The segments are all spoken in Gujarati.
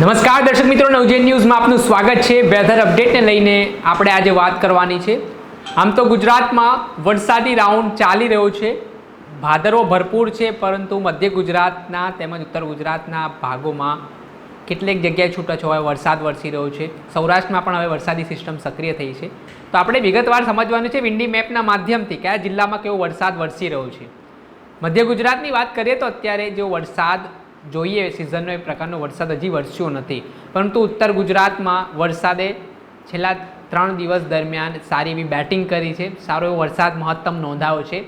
નમસ્કાર, દર્શક મિત્રો નવજેન ન્યૂઝમાં આપનું સ્વાગત છે. વેધર અપડેટને લઈને આપણે આજે વાત કરવાની છે. આમ તો ગુજરાતમાં વરસાદી રાઉન્ડ ચાલી રહ્યો છે. ભાદરવો ભરપૂર છે, પરંતુ મધ્ય ગુજરાતના તેમજ ઉત્તર ગુજરાતના ભાગોમાં કેટલીક જગ્યાએ છૂટાછવાયો વરસાદ વરસી રહ્યો છે. સૌરાષ્ટ્રમાં પણ હવે વરસાદી સિસ્ટમ સક્રિય થઈ છે. તો આપણે વિગતવાર સમજવાનું છે, વિન્ડી મેપના માધ્યમથી કયા જિલ્લામાં કેવો વરસાદ વરસી રહ્યો છે. મધ્ય ગુજરાતની વાત કરીએ તો અત્યારે જો વરસાદ જોઈએ સિઝનનો એ પ્રકારનો વરસાદ હજી વરસ્યો નથી. પરંતુ ઉત્તર ગુજરાતમાં વરસાદે છેલ્લા ત્રણ દિવસ દરમિયાન સારી એવી બેટિંગ કરી છે. સારો એવો વરસાદ મહત્તમ નોંધાયો છે.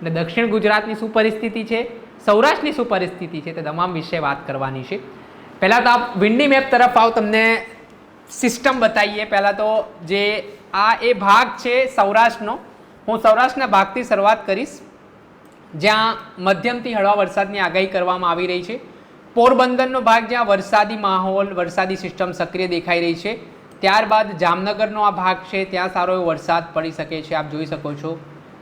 અને દક્ષિણ ગુજરાતની શું પરિસ્થિતિ છે? સૌરાષ્ટ્રની શું પરિસ્થિતિ છે તે તમામ વિશે વાત કરવાની છે. પહેલાં તો આપ વિન્ડી મેપ તરફ આવો, તમને સિસ્ટમ બતાવીએ. પહેલાં તો જે આ એ ભાગ છે સૌરાષ્ટ્રનો, હું સૌરાષ્ટ્રના ભાગથી શરૂઆત કરીશ. જ્યાં મધ્યમથી હળવા વરસાદની આગાહી કરવામાં આવી રહી છે. પોરબંદરનો ભાગ જ્યાં વરસાદી માહોલ, વરસાદી સિસ્ટમ સક્રિય દેખાઈ રહી છે. ત્યારબાદ જામનગરનો આ ભાગ છે, ત્યાં સારો એવો વરસાદ પડી શકે છે, આપ જોઈ શકો છો.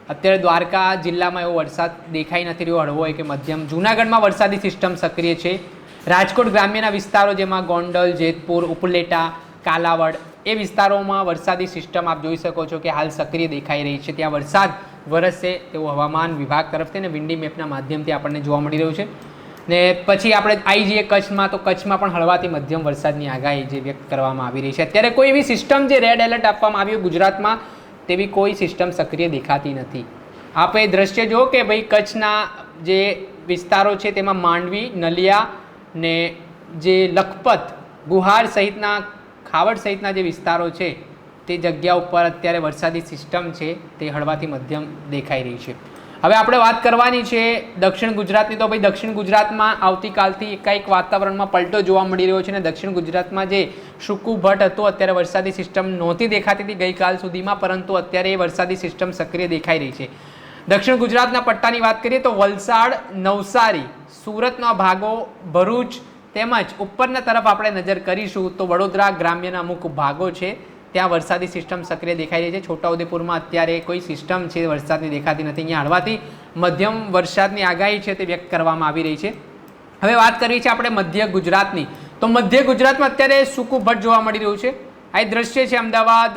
અત્યારે દ્વારકા જિલ્લામાં એવો વરસાદ દેખાઈ નથી રહ્યો, હળવો કે મધ્યમ. જૂનાગઢમાં વરસાદી સિસ્ટમ સક્રિય છે. રાજકોટ ગ્રામ્યના વિસ્તારો જેમાં ગોંડલ, જેતપુર, ઉપલેટા, કાલાવડ, એ વિસ્તારોમાં વરસાદી સિસ્ટમ આપ જોઈ શકો છો કે હાલ સક્રિય દેખાઈ રહી છે. ત્યાં વરસાદ વરસશે તેવું હવામાન વિભાગ તરફથી અને વિન્ડી મેપના માધ્યમથી આપણને જોવા મળી રહ્યું છે. ને પછી આપણે આવી જઈએ કચ્છમાં, તો કચ્છમાં પણ હળવાથી મધ્યમ વરસાદની આગાહી જે વ્યક્ત કરવામાં આવી રહી છે. અત્યારે કોઈ એવી સિસ્ટમ જે રેડ એલર્ટ આપવામાં આવ્યું ગુજરાતમાં, તેવી કોઈ સિસ્ટમ સક્રિય દેખાતી નથી. આપણે દ્રશ્ય જુઓ કે ભાઈ કચ્છના જે વિસ્તારો છે, તેમાં માંડવી, નલિયા ને જે લખપત, ગુહાર સહિતના, ખાવડ સહિતના જે વિસ્તારો છે, તે જગ્યા ઉપર અત્યારે વરસાદી સિસ્ટમ છે, તે હળવાથી મધ્યમ દેખાઈ રહી છે. હવે આપણે વાત કરવાની છે દક્ષિણ ગુજરાતની. તો ભાઈ, દક્ષિણ ગુજરાતમાં આવતીકાલથી એકાએક વાતાવરણમાં પલટો જોવા મળી રહ્યો છે અને દક્ષિણ ગુજરાતમાં જે શુકુ ભટ્ટ હતો, અત્યારે વરસાદી સિસ્ટમ નહોતી દેખાતી હતી ગઈકાલ સુધીમાં, પરંતુ અત્યારે એ વરસાદી સિસ્ટમ સક્રિય દેખાઈ રહી છે. દક્ષિણ ગુજરાતના પટ્ટાની વાત કરીએ તો વલસાડ, નવસારી, સુરતના ભાગો, ભરૂચ તેમજ ઉપરના તરફ આપણે નજર કરીશું તો વડોદરા ગ્રામ્યના અમુક ભાગો છે. ત્યાં વરસાદી સિસ્ટમ સક્રિય દેખાઈ રહી છે. છોટાઉદેપુરમાં અત્યારે કોઈ સિસ્ટમ છે વરસાદની દેખાતી નથી. અહીંયા હળવાથી મધ્યમ વરસાદની આગાહી છે તે વ્યક્ત કરવામાં આવી રહી છે. હવે વાત કરવી છે આપણે મધ્ય ગુજરાતની. તો મધ્ય ગુજરાતમાં અત્યારે સૂકું ભટ્ટ જોવા મળી રહ્યું છે. આ દ્રશ્ય છે અમદાવાદ,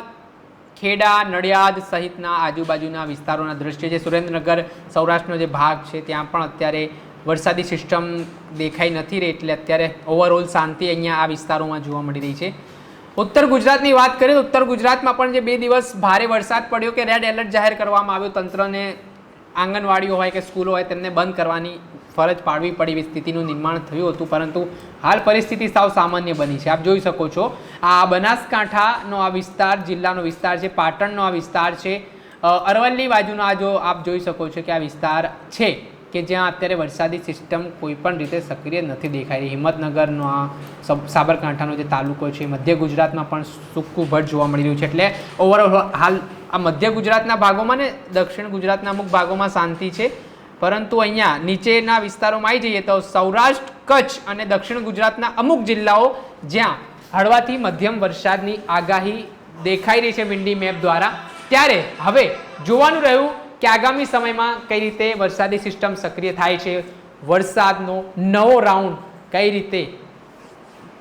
ખેડા, નડિયાદ સહિતના આજુબાજુના વિસ્તારોના દ્રશ્ય છે. સુરેન્દ્રનગર, સૌરાષ્ટ્રનો જે ભાગ છે ત્યાં પણ અત્યારે વરસાદી સિસ્ટમ દેખાઈ નથી રહી એટલે અત્યારે ઓવરઓલ શાંતિ અહીંયા આ વિસ્તારોમાં જોવા મળી રહી છે. ઉત્તર ગુજરાતની વાત કરીએ તો ઉત્તર ગુજરાતમાં પણ જે બે દિવસ ભારે વરસાદ પડ્યો કે રેડ એલર્ટ જાહેર કરવામાં આવ્યો, તંત્રને આંગણવાડીઓ હોય કે સ્કૂલો હોય તેમને બંધ કરવાની ફરજ પાડવી પડી એવી સ્થિતિનું નિર્માણ થયું હતું. પરંતુ હાલ પરિસ્થિતિ સાવ સામાન્ય બની છે. આપ જોઈ શકો છો, આ બનાસકાંઠાનો આ વિસ્તાર, જિલ્લાનો વિસ્તાર છે, પાટણનો આ વિસ્તાર છે. અરવલ્લી બાજુનો આ જો આપ જોઈ શકો છો કે આ વિસ્તાર છે. કે જ્યાં અત્યારે વરસાદી સિસ્ટમ કોઈપણ રીતે સક્રિય નથી દેખાઈ રહી. હિંમતનગરનો આ સબ- સાબરકાંઠાનો જે તાલુકો છે, મધ્ય ગુજરાતમાં પણ સૂકું ભટ્ટ જોવા મળી રહ્યું છે. એટલે ઓવરઓલ હાલ આ મધ્ય ગુજરાતના ભાગોમાં ને દક્ષિણ ગુજરાતના અમુક ભાગોમાં શાંતિ છે. પરંતુ અહીંયા નીચેના વિસ્તારોમાં આવી જઈએ તો સૌરાષ્ટ્ર, કચ્છ અને દક્ષિણ ગુજરાતના અમુક જિલ્લાઓ જ્યાં હળવાથી મધ્યમ વરસાદની આગાહી દેખાઈ રહી છે વિન્ડી મેપ દ્વારા. ત્યારે હવે જોવાનું રહ્યું કે આગામી સમયમાં કઈ રીતે વરસાદી સિસ્ટમ સક્રિય થાય છે, વરસાદનો નવો રાઉન્ડ કઈ રીતે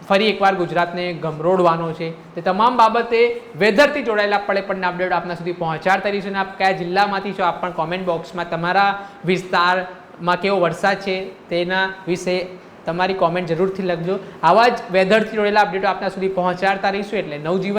ફરી એકવાર ગુજરાતને ગમરોડવાનો છે, તે તમામ બાબતે વેધરથી જોડાયેલા પડે પણ અપડેટ આપના સુધી પહોંચાડતા રહીશું અને આપ કયા જિલ્લામાંથી છો, આપ પણ કોમેન્ટ બોક્સમાં તમારા વિસ્તારમાં કેવો વરસાદ છે, તેના વિશે તમારી કોમેન્ટ જરૂરથી લખજો. આવા જ વેધરથી જોડેલા અપડેટો આપના સુધી પહોંચાડતા રહીશું એટલે નવજીવન